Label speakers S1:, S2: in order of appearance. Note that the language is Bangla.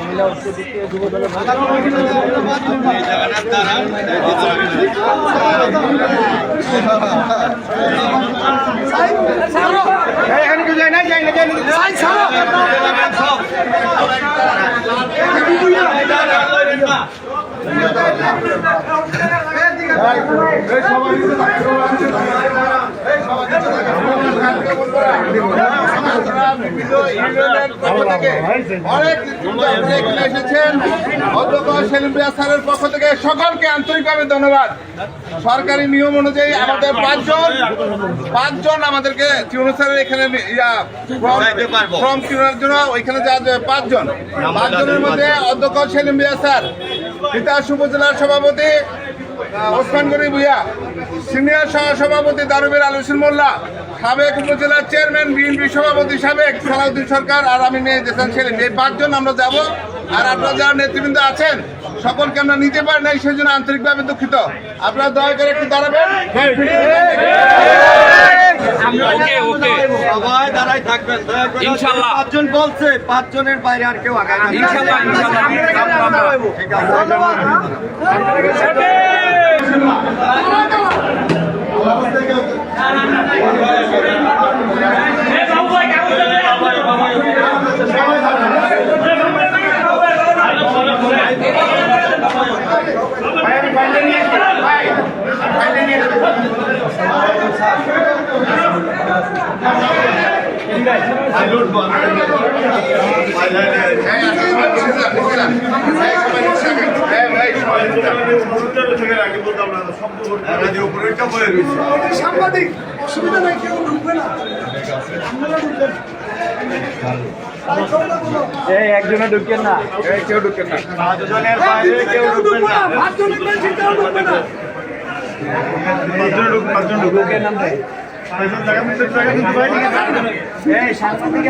S1: মহিলা উচ্চদিক যুব দলের
S2: এই জায়গাটার দ্বারা
S3: অনেক আপনি এখানে এসেছেন অধ্যক্ষ সেলিম রিয়াজ স্যারের পক্ষ থেকে সকলকে আন্তরিকভাবে ধন্যবাদ সরকারি নিয়ম অনুযায়ী আমাদের পাঁচজন। পাঁচজন। আমাদেরকে টিউনো এখানে ফর্ম টিউনের জন্য ওইখানে যাওয়া যাবে পাঁচজন পাঁচজনের মধ্যে অধ্যক্ষ সেলিম রিয়াজ স্যার। তিতাস উপজেলার সভাপতি ওসমান গনি ভুইয়া সিনিয়র সহ সভাপতি দারুবের আলুসিন মোল্লা সাবেক উপজেলার চেয়ারম্যান বিএনপি সভাপতি সাবেক সালাউদ্দিন সরকার আর আমি মেয়ে দেশান ছেলে এই পাঁচজন আমরা যাব আর আপনারা যারা নেতৃবৃন্দ আছেন সকলকে আমরা নিতে পারি নাই সেই জন্য আন্তরিকভাবে দুঃখিত আপনারা দয়া করে একটু দাঁড়াবেন
S2: থাকবেন দয়া করে
S4: ইনশাল্লাহ।
S2: পাঁচজন বলছে পাঁচজনের বাইরে আর কেউ আগায় না
S4: ইনশাল্লাহ ইনশাল্লাহ
S2: ঠিক আছে
S5: সাংবাদিক অসুবিধা নাই কেউ ঢুকবে না। আপনারা ঢুকবেন
S1: একজনে ঢুকেন না।
S3: কেউ ঢুকেন না
S2: পাঁচজনের বাইরে কেউ ঢুকবেন
S5: ঢুকবে
S2: না
S5: পাঁচজনের কেউ না।
S1: সাংবাদিক